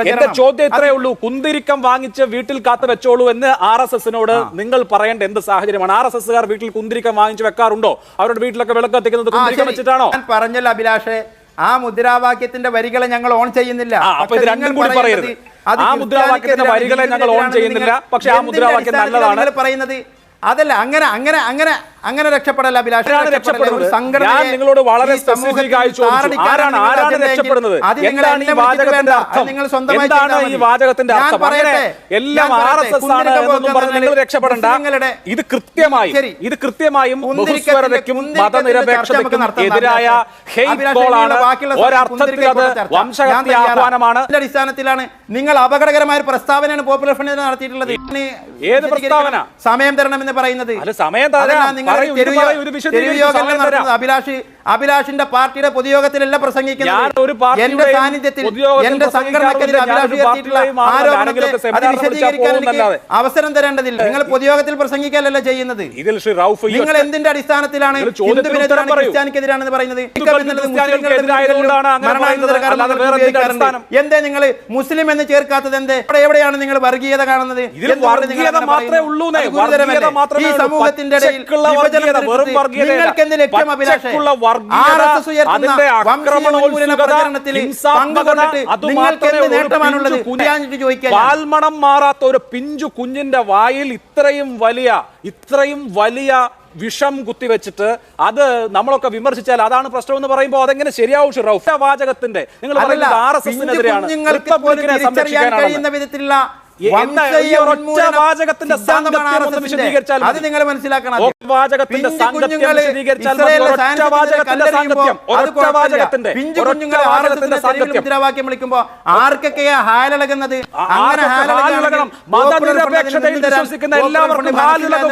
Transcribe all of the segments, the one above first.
എന്റെ ചോദ്യം ഇത്രേ ഉള്ളൂ. കുന്തിരിക്കം വാങ്ങിച്ച് വീട്ടിൽ കാത്തു വെച്ചോളൂ എന്ന് ആർ എസ് എസിനോട് നിങ്ങൾ പറയേണ്ട എന്ത് സാഹചര്യമാണ്? ആർ എസ് എസ്സുകാർ വീട്ടിൽ കുന്തിരിക്കം വാങ്ങിച്ച് വെക്കാറുണ്ടോ? അവരുടെ വീട്ടിലൊക്കെ വിളക്ക് കത്തിക്കുന്നത് കുന്തിരിക്കം വെച്ചിട്ടാണോ? ഞാൻ പറഞ്ഞല്ലോ അഭിലാഷേ ആ മുദ്രാവാക്യത്തിന്റെ വരികളെ ഞങ്ങൾ ഓൺ ചെയ്യുന്നില്ല. അപ്പൊ ഇത് രണ്ടും കൂടി പറയരുത്. ആ മുദ്രാവാക്യത്തിന്റെ വരികളെ ഞങ്ങൾ ഓൺ ചെയ്യുന്നില്ല. പക്ഷെ ആ മുദ്രാവാക്യം നല്ലതാണ്. പറയുന്നത്? അതല്ല അങ്ങനെ അങ്ങനെ അങ്ങനെ അങ്ങനെ രക്ഷപ്പെടല്ല അഭിലാഷ്. ആരാണ് രക്ഷപ്പെടുന്നത്? ഞാൻ നിങ്ങളോട് വളരെ ആരാണ് ആരാണ് രക്ഷപ്പെടുന്നത്? എന്താണ് ഈ വാചകത്തിന്റെ അർത്ഥം? എന്താണ് ഈ വാചകത്തിന്റെ അർത്ഥം? അങ്ങനെ എല്ലാം ആർ എസ് എസ് ആണ് എന്നൊന്നും പറഞ്ഞ് നിങ്ങൾ രക്ഷപ്പെടണ്ട. ഇത് കൃത്യമായും ഇത് കൃത്യമായും ബഹുസ്വരതയ്ക്കും മതനിരപേക്ഷതയ്ക്കും എതിരായ ഒരർത്ഥത്തിൽ അത് വംശഹത്യ ആഹ്വാനമാണ് അടിസ്ഥാനത്തിലാണ് നിങ്ങൾ അപകടകരമായ പ്രസ്താവനയാണ് പോപ്പുലർ ഫ്രണ്ട് നടത്തിയിട്ടുള്ളത്. ഏത് പ്രസ്താവന? സമയം തരണമെന്ന് പറയുന്നത്. അഭിലാഷ് അഭിലാഷിന്റെ പാർട്ടിയുടെ പൊതുയോഗത്തിലല്ല പ്രസംഗിക്കുന്നത്. എന്റെ സാന്നിധ്യത്തിൽ എന്റെ സംഘടനക്കെതിരെ. അഭിലാഷ് ഉയർത്തിയിട്ടുള്ള ആരോപണത്തെ അത് വിശദീകരിക്കാൻ അവസരം തരേണ്ടതില്ല. നിങ്ങൾ പൊതുയോഗത്തിൽ പ്രസംഗിക്കാനല്ല ചെയ്യുന്നത്. നിങ്ങൾ എന്തിന്റെ അടിസ്ഥാനത്തിലാണ് ഹിന്ദുവിനെതിരാണ്. ക്രിസ്ത്യാനിക്കെതിരാണെന്ന് പറയുന്നത്? എന്തേ? നിങ്ങൾ മുസ്ലിം എന്ന് ചേർക്കാത്തത് എന്തേ? അവിടെ എവിടെയാണ് നിങ്ങൾ വർഗീയത കാണുന്നത്? ഈ. സമൂഹത്തിന്റെ ഇടയിൽ. നിങ്ങൾക്ക് എന്ത് ലക്ഷ്യം അഭിലാഷേ? പാൽമണം മാറാത്ത ഒരു പിഞ്ചു കുഞ്ഞിന്റെ വായിൽ ഇത്രയും വലിയ ഇത്രയും വലിയ വിഷം കുത്തിവെച്ചിട്ട് അത് നമ്മളൊക്കെ വിമർശിച്ചാൽ അതാണ് പ്രശ്നം എന്ന് പറയുമ്പോൾ അതെങ്ങനെ ശരിയാവും ഷിറൌഫ്? വാചകത്തിന്റെ നിങ്ങൾ പറയുന്നത് ആർ എസ് എസിനെതിരെയാണ്. അത്. നിങ്ങൾ മനസ്സിലാക്കണം. മുദ്രാവാക്യം വിളിക്കുമ്പോ ആർക്കൊക്കെയാ ഹാലളകുന്നത്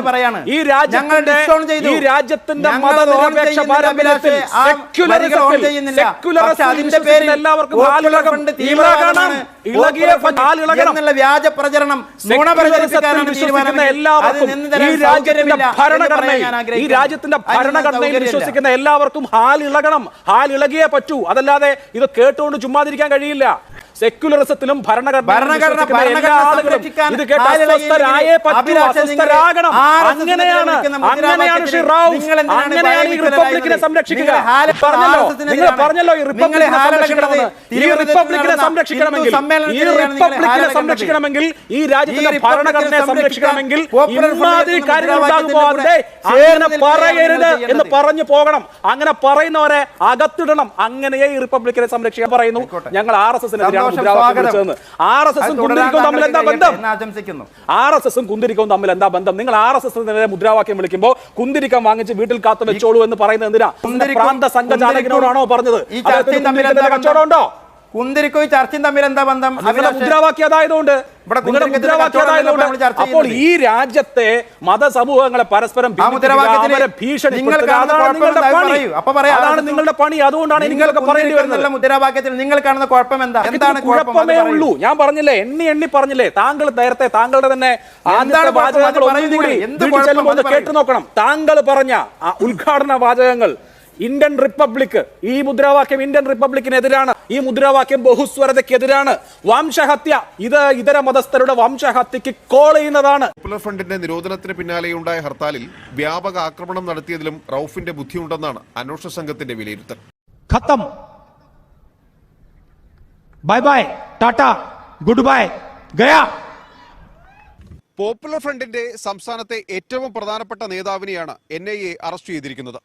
പറയാണ്. ഈ രാജ്യത്തിന്റെ- ഞങ്ങൾ ഡിസ്കൗണ്ട് ചെയ്തു. അതിന്റെ പേരിൽ എല്ലാവർക്കും. എന്നുള്ള വ്യാജ പ്രചരണം ഈ രാജ്യത്തിന്റെ ഭരണഘടനയിൽ വിശ്വസിക്കുന്ന എല്ലാവർക്കും ഹാൽ ഇളകണം. ഹാൽ ഇളകിയേ പറ്റൂ. അതല്ലാതെ ഇത് കേട്ടുകൊണ്ട് ചുമ്മാതിരിക്കാൻ കഴിയില്ല. സെക്യുലറിസത്തിലും ഭരണഘടനയിലും ഭരണഘടന വിശ്വസിക്കുന്ന എല്ലാ ഭരണഘടന ആളുകളും സംരക്ഷിക്കാൻ ഇത് കേട്ട് ഹാൽ ഇളകിയെങ്കിൽ അസ്വസ്ഥരായേ പറ്റൂ അഭിലാഷേ നിങ്ങൾ അസ്വസ്ഥരാകണം RSS നെ അങ്ങനെയാണ് അങ്ങനെയാണ് ശ്രീ റാവു അങ്ങനെയാണ് ഈ റിപ്പബ്ലിക്കിനെ സംരക്ഷിക്കുക. പറഞ്ഞല്ലോ. നിങ്ങൾ പറഞ്ഞല്ലോ ഈ റിപ്പബ്ലിക്കിനെ സംരക്ഷിക്കണമെന്ന് ഈ റിപ്പബ്ലിക്കിനെ സംരക്ഷിക്കണമെങ്കിൽ ഈ റിപ്പബ്ലിക്കിനെ സംരക്ഷിക്കണമെങ്കിൽ ഈ രാജ്യത്തിന്റെ ഭരണഘടനയെ സംരക്ഷിക്കണമെങ്കിൽ ഇമാതിരി എന്ന കാര്യങ്ങൾ ഉണ്ടാകുമ്പോൾ അതിന്റെ അങ്ങനെ പറയരുത് എന്ന് പറഞ്ഞു പോകണം. അങ്ങനെ പറയുന്നവരെ അകത്തിടണം. അങ്ങനെയേ ഈ റിപ്പബ്ലിക്കിനെ സംരക്ഷിക്കാൻ പറയുന്നു. ഞങ്ങൾ ആർ എസ് എസിനെതിരാണ് സ്വാഗതം. ആർ എസ് എസും കുന്തിരിക്കവും തമ്മിൽ എന്താ ബന്ധം? ആശംസിക്കുന്നു. ആർ എസ് എസും കുന്തിരിക്കവും തമ്മിൽ എന്താ ബന്ധം? നിങ്ങൾ ആർ എസ് എസിനെതിരെ മുദ്രാവാക്യം വിളിക്കുമ്പോൾ കുന്തിരിക്കം വാങ്ങിച്ച് വീട്ടിൽ കാത്തു വെച്ചോളൂ എന്ന് പറയുന്നത് എന്തിനാ? പ്രാന്ത സംഘചാലകനോടാണോ പറഞ്ഞത്? കച്ചവടം ഉണ്ടോ കുന്തിരിക്കോ ചർച്ചയും തമ്മിൽ എന്താ ബന്ധം? മുദ്രാവാക്യം അതായതുകൊണ്ട് ഇവിടെ നിങ്ങളുടെ മുദ്രാവാക്യം അതായതുകൊണ്ട് അപ്പോൾ ഈ രാജ്യത്തെ മതസമൂഹങ്ങളെ പരസ്പരം അതാണ് നിങ്ങളുടെ പണി. പറയൂ. അപ്പൊ പറയാം. അതാണ് നിങ്ങളുടെ പണി. അതുകൊണ്ടാണ് നിങ്ങൾക്ക് പറയേണ്ടി വരുന്നത്. മുദ്രാവാക്യത്തിൽ നിങ്ങൾ കാണുന്ന കുഴപ്പം എന്താ? എന്താണ് കുഴപ്പമേ ഉള്ളൂ. ഞാൻ പറഞ്ഞില്ലേ എണ്ണി എണ്ണി പറഞ്ഞില്ലേ താങ്കൾ നേരത്തെ താങ്കളുടെ തന്നെ കേട്ടു നോക്കണം. താങ്കൾ പറഞ്ഞ ഉദ്ഘാടന വാചകങ്ങൾ ഇന്ത്യൻ റിപ്പബ്ലിക് ഈ മുദ്രാവാക്യം ഇന്ത്യൻ റിപ്പബ്ലിക്കിനെതിരാണ്. ഈ മുദ്രാവാക്യം ബഹുസ്വരതയ്ക്കെതിരാണ്. വംശഹത്യ. ഇത് ഇതര മതസ്ഥരുടെ വംശഹത്യക്ക് കോൾ ചെയ്യുന്നതാണ്. പോപ്പുലർ ഫ്രണ്ടിന്റെ നിരോധനത്തിന് പിന്നാലെയുണ്ടായ ഹർത്താലിൽ വ്യാപക ആക്രമണം നടത്തിയതിലും റൌഫിന്റെ ബുദ്ധിയുണ്ടെന്നാണ് അന്വേഷണ സംഘത്തിന്റെ വിലയിരുത്തൽ. ഖത്തം. Bye bye Tata good bye ഗയാ. പോപ്പുലർ ഫ്രണ്ടിന്റെ സംസ്ഥാനത്തെ ഏറ്റവും പ്രധാനപ്പെട്ട നേതാവിനെയാണ് എൻ ഐ എ അറസ്റ്റ് ചെയ്തിരിക്കുന്നത്.